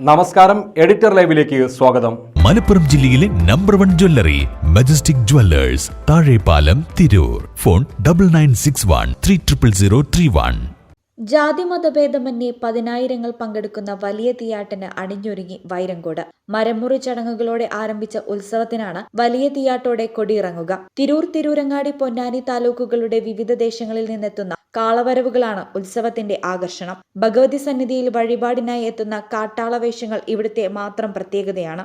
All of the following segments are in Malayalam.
നമസ്കാരം എഡിറ്റർ ലൈവിലേക്ക് സ്വാഗതം. മലപ്പുറം ജില്ലയിലെ number one jewellery Majestic Jewellers Thazhepalam Tirur. Phone double nine six one three triple zero three one ജാതിമതഭേദമന്യേ പതിനായിരങ്ങൾ പങ്കെടുക്കുന്ന വലിയ തീയാട്ടിന് അണിഞ്ഞൊരുങ്ങി വൈരങ്കോട്. മരമുറി ചടങ്ങുകളോടെ ആരംഭിച്ച ഉത്സവത്തിനാണ് വലിയ തീയാട്ടോടെ കൊടിയിറങ്ങുക. തിരൂർ തിരൂരങ്ങാടി പൊന്നാനി താലൂക്കുകളുടെ വിവിധ ദേശങ്ങളിൽ നിന്നെത്തുന്ന കാളവരവുകളാണ് ഉത്സവത്തിന്റെ ആകർഷണം. ഭഗവതി സന്നിധിയിൽ വഴിപാടിനായി എത്തുന്ന കാട്ടാളവേഷങ്ങൾ ഇവിടുത്തെ മാത്രം പ്രത്യേകതയാണ്.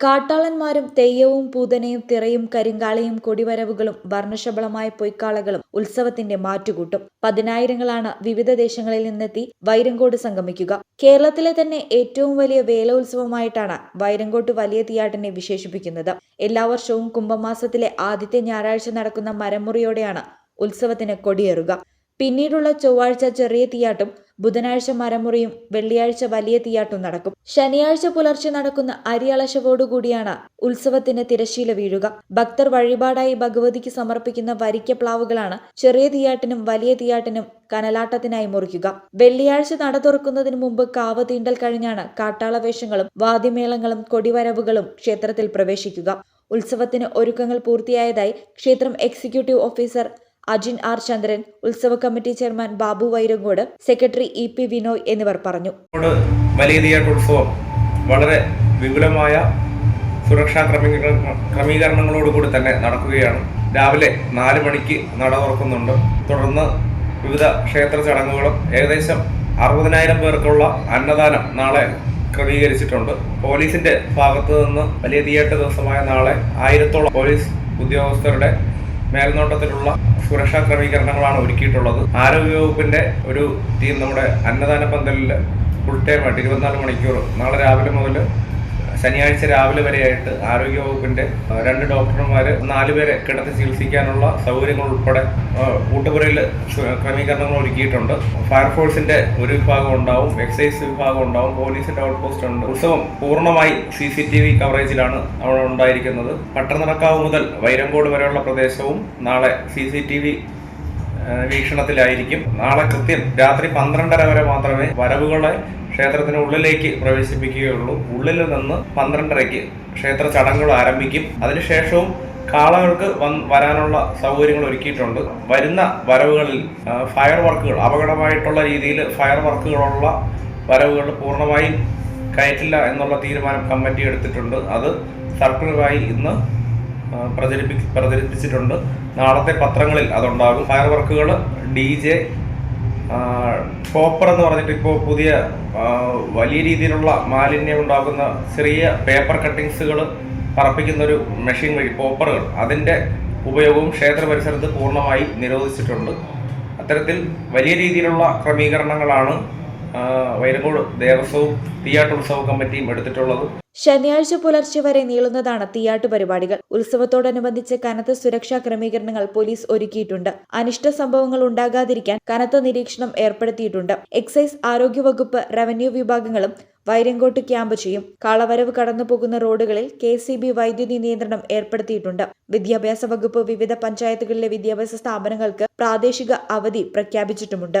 കാട്ടാളന്മാരും തെയ്യവും പൂതനയും തിറയും കരിങ്കാളിയും കൊടിവരവുകളും വർണശബളമായ പൊയ്ക്കാളകളും ഉത്സവത്തിന്റെ മാറ്റുകൂട്ടും. പതിനായിരങ്ങളാണ് വിവിധ ദേശങ്ങളിൽ നിന്നെത്തി വൈരങ്കോട് സംഗമിക്കുക. കേരളത്തിലെ തന്നെ ഏറ്റവും വലിയ വേല ഉത്സവമായിട്ടാണ് വൈരങ്കോട്ട് വലിയ തീയാട്ടിനെ വിശേഷിപ്പിക്കുന്നത്. എല്ലാ വർഷവും കുംഭമാസത്തിലെ ആദ്യത്തെ ഞായറാഴ്ച നടക്കുന്ന മരമുറിയോടെയാണ് ഉത്സവത്തിന് കൊടിയേറുക. പിന്നീടുള്ള ചൊവ്വാഴ്ച ചെറിയ തീയാട്ടും ബുധനാഴ്ച മരമുറിയും വെള്ളിയാഴ്ച വലിയ തീയാട്ടും നടക്കും. ശനിയാഴ്ച പുലർച്ചെ നടക്കുന്ന അരിയളശവോടുകൂടിയാണ് ഉത്സവത്തിന് തിരശീല വീഴുക. ഭക്തർ വഴിപാടായി ഭഗവതിക്ക് സമർപ്പിക്കുന്ന വരിക്ക പ്ലാവുകളാണ് ചെറിയ തീയാട്ടിനും വലിയ തീയാട്ടിനും കനലാട്ടത്തിനായി മുറിക്കുക. വെള്ളിയാഴ്ച നട തുറക്കുന്നതിന് മുമ്പ് കാവ് തീണ്ടൽ കഴിഞ്ഞാണ് കാട്ടാളവേഷങ്ങളും വാദ്യമേളങ്ങളും കൊടിവരവുകളും ക്ഷേത്രത്തിൽ പ്രവേശിക്കുക. ഉത്സവത്തിന് ഒരുക്കങ്ങൾ പൂർത്തിയായതായി ക്ഷേത്രം executive officer Ajin R Chandran ഉത്സവ committee chairman Babu Vairankode secretary E P Vinoy എന്നിവർ പറഞ്ഞു. വളരെ വിപുലമായ സുരക്ഷാ ക്രമീകരണ ക്രമീകരണങ്ങളോടുകൂടി തന്നെ നടക്കുകയാണ്. രാവിലെ നാല് മണിക്ക് നട തുറക്കുന്നുണ്ട്. തുടർന്ന് വിവിധ ക്ഷേത്ര ചടങ്ങുകളും ഏകദേശം അറുപതിനായിരം പേർക്കുള്ള അന്നദാനം നാളെ ക്രമീകരിച്ചിട്ടുണ്ട്. പോലീസിന്റെ ഭാഗത്തു നിന്ന് വലിയ തീയേറ്റ ദിവസമായ നാളെ ആയിരത്തോളം പോലീസ് ഉദ്യോഗസ്ഥരുടെ മേൽനോട്ടത്തിലുള്ള സുരക്ഷാ ക്രമീകരണങ്ങളാണ് ഒരുക്കിയിട്ടുള്ളത്. ആരോഗ്യവകുപ്പിന്റെ ഒരു ടീം നമ്മുടെ അന്നദാന പന്തലിൽ ഫുൾ ടൈം ആയിട്ട് ഇരുപത്തിനാല് മണിക്കൂർ നാളെ രാവിലെ മുതൽ ശനിയാഴ്ച രാവിലെ വരെയായിട്ട് ആരോഗ്യവകുപ്പിന്റെ രണ്ട് ഡോക്ടർമാർ നാലുപേരെ കിടത്തി ചികിത്സിക്കാനുള്ള സൗകര്യങ്ങൾ ഉൾപ്പെടെ കൂട്ടുപുരയിൽ ക്രമീകരണങ്ങൾ ഒരുക്കിയിട്ടുണ്ട്. ഫയർഫോഴ്സിന്റെ ഒരു വിഭാഗം ഉണ്ടാവും എക്സൈസ് വിഭാഗം ഉണ്ടാവും പോലീസിന്റെ ഔട്ട് പോസ്റ്റ് ഉണ്ട്. ഉത്സവം പൂർണമായി സി സി ടി വി കവറേജിലാണ് അവിടെ ഉണ്ടായിരിക്കുന്നത്. പട്ടണനടക്കാവ് മുതൽ വൈരങ്കോട് വരെയുള്ള പ്രദേശവും നാളെ സി സി ടി വി വീക്ഷണത്തിലായിരിക്കും. നാളെ കൃത്യം രാത്രി പന്ത്രണ്ടര വരെ മാത്രമേ വരവുകളെ ക്ഷേത്രത്തിന് ഉള്ളിലേക്ക് പ്രവേശിപ്പിക്കുകയുള്ളൂ. ഉള്ളിൽ നിന്ന് പന്ത്രണ്ടരയ്ക്ക് ക്ഷേത്ര ചടങ്ങുകൾ ആരംഭിക്കും. അതിനുശേഷവും കാളകൾക്ക് വരാനുള്ള സൗകര്യങ്ങൾ ഒരുക്കിയിട്ടുണ്ട്. വരുന്ന വരവുകളിൽ ഫയർ വർക്കുകൾ അപകടമായിട്ടുള്ള രീതിയിൽ ഫയർ വർക്കുകളുള്ള വരവുകൾ പൂർണമായും കയറ്റില്ല എന്നുള്ള തീരുമാനം കമ്മിറ്റി എടുത്തിട്ടുണ്ട്. അത് സർക്കുലറായി ഇന്ന് പ്രചരിപ്പി പ്രചരിപ്പിച്ചിട്ടുണ്ട്. നാളത്തെ പത്രങ്ങളിൽ അതുണ്ടാകും. ഫയർ വർക്കുകൾ ഡി ജെ കോപ്പർ എന്ന് പറഞ്ഞിട്ട് ഇപ്പോൾ പുതിയ വലിയ രീതിയിലുള്ള മാലിന്യം ഉണ്ടാക്കുന്ന ചെറിയ പേപ്പർ കട്ടിങ്സുകൾ പറപ്പിക്കുന്ന ഒരു മെഷീൻ വഴി പോപ്പറുകൾ അതിന്റെ ഉപയോഗവും ക്ഷേത്ര പരിസരത്ത് പൂർണമായി നിരോധിച്ചിട്ടുണ്ട്. അത്തരത്തിൽ വലിയ രീതിയിലുള്ള ക്രമീകരണങ്ങളാണ് വൈരങ്കോട് ദേവസ്വവും തീയാട്ടുത്സവ കമ്മിറ്റിയും എടുത്തിട്ടുള്ളത്. ശനിയാഴ്ച പുലർച്ചെ വരെ നീളുന്നതാണ് തീയാട്ട് പരിപാടികൾ. ഉത്സവത്തോടനുബന്ധിച്ച് കനത്ത സുരക്ഷാ ക്രമീകരണങ്ങൾ പോലീസ് ഒരുക്കിയിട്ടുണ്ട്. അനിഷ്ട സംഭവങ്ങൾ ഉണ്ടാകാതിരിക്കാൻ കനത്ത നിരീക്ഷണം ഏർപ്പെടുത്തിയിട്ടുണ്ട്. എക്സൈസ് ആരോഗ്യവകുപ്പ് റവന്യൂ വിഭാഗങ്ങളും വൈരങ്കോട്ട് ക്യാമ്പ് ചെയ്യും. കാളവരവ് കടന്നു പോകുന്ന റോഡുകളിൽ കെ സി ബി വൈദ്യുതി നിയന്ത്രണം ഏർപ്പെടുത്തിയിട്ടുണ്ട്. വിദ്യാഭ്യാസ വകുപ്പ് വിവിധ പഞ്ചായത്തുകളിലെ വിദ്യാഭ്യാസ സ്ഥാപനങ്ങൾക്ക് പ്രാദേശിക അവധി പ്രഖ്യാപിച്ചിട്ടുമുണ്ട്.